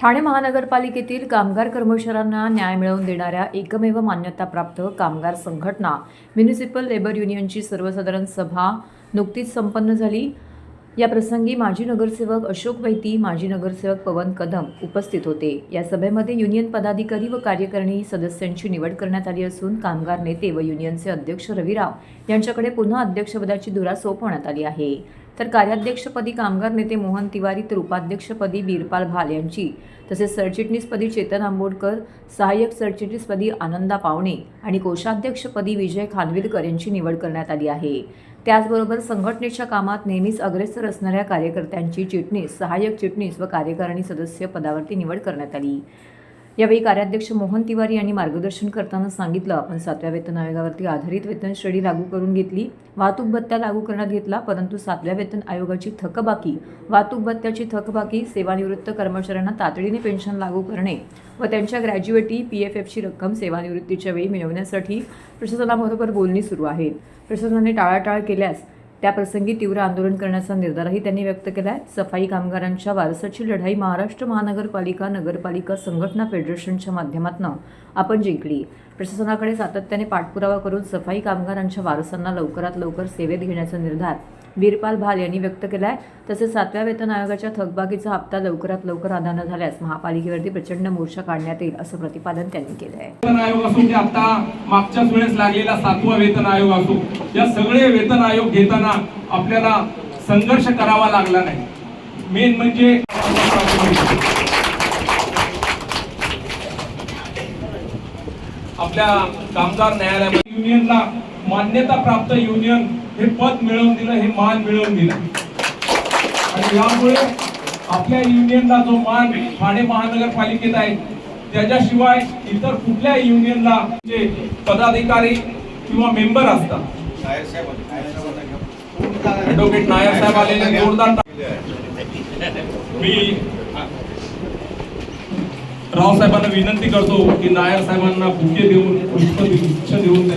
ठाणे महानगरपालिकेतील कामगार कर्मचाऱ्यांना न्याय मिळवून देणाऱ्या एकमेव मान्यताप्राप्त कामगार संघटना म्युनिसिपल लेबर युनियनची सर्वसाधारण सभा नुकतीच संपन्न झाली. या प्रसंगी माजी नगरसेवक अशोक वैती माजी नगरसेवक पवन कदम उपस्थित होते. या सभेमध्ये युनियन पदाधिकारी व कार्यकारिणी सदस्यांची निवड करण्यात आली असून कामगार नेते व युनियनचे अध्यक्ष रविराव यांच्याकडे पुन्हा अध्यक्षपदाची धुरा सोपवण्यात आली आहे. तर कार्याध्यक्षपदी कामगार नेते मोहन तिवारी तर उपाध्यक्षपदी बीरपाल भाल यांची तसेच सरचिटणीसपदी चेतन आंबोडकर सहाय्यक सरचिटणीसपदी आनंदा पावणे आणि कोषाध्यक्षपदी विजय खानविलकर यांची निवड करण्यात आली आहे. त्याचबरोबर संघटनेच्या कामात नेहमीच अग्रेसर असणाऱ्या कार्यकर्त्यांची चिटणीस सहाय्यक चिटणीस व कार्यकारिणी सदस्य पदावरती निवड करण्यात आली. यावेळी कार्याध्यक्ष मोहन तिवारी यांनी मार्गदर्शन करताना सांगितलं. आपण सातव्या वेतन आयोगावरती आधारित वेतन श्रेणी लागू करून घेतली. वाहतूक भत्ता लागू करण्यात घेतला परंतु सातव्या वेतन आयोगाची थकबाकी वाहतूक भत्त्याची थकबाकी सेवानिवृत्त कर्मचाऱ्यांना तातडीने पेन्शन लागू करणे व त्यांच्या ग्रॅज्युएटी पी एफ एफची रक्कम सेवानिवृत्तीच्या वेळी मिळवण्यासाठी प्रशासनाबरोबर बोलणी सुरू आहे. प्रशासनाने टाळाटाळ केल्यास त्याप्रसंगी तीव्र आंदोलन करण्याचा निर्धारही त्यांनी व्यक्त केला आहे सफाई कामगारांच्या वारसाची लढाई महाराष्ट्र महानगरपालिका नगरपालिका संघटना फेडरेशनच्या माध्यमातून आपण जिंकली. प्रशासनाकडे सातत्याने पाठपुरावा करून सफाई कामगारांच्या वारसांना लवकरात लवकर सेवेत घेण्याचा निर्धार वीरपाल भाल यांनी व्यक्त केला आहे तसेच सातव्या वेतन आयोगाच्या थकबाकीचा हप्ता लवकरात लवकर अदा न झाल्यास महापालिकेवरती प्रचंड मोर्चा काढण्यात येईल असं प्रतिपादन त्यांनी केलं आहे वेतन आयोग असो की आता मागच्याच वेळेस लागलेला सातवा वेतन आयोग असो या सगळे वेतन आयोग घेताना आपल्याला संघर्ष करावा लागला नाही. मेन म्हणजे आपल्या कामगार न्यायालयामध्ये युनियनला मान्यता प्राप्त युनियन हे पद मिळवून दिलं हे मान मिळवून दिलं. आणि यामुळे आपल्या युनियनला जो मान ठाणे महानगरपालिकेत आहे त्याच्याशिवाय इतर कुठल्या युनियनला जे पदाधिकारी किंवा मेंबर असतात. ऍडव्होकेट नायर साहेब आलेले जोरदार मी रावसाहेबांना विनंती करतो की नायर साहेबांना बुके देऊन पुष्पगुच्छ देऊन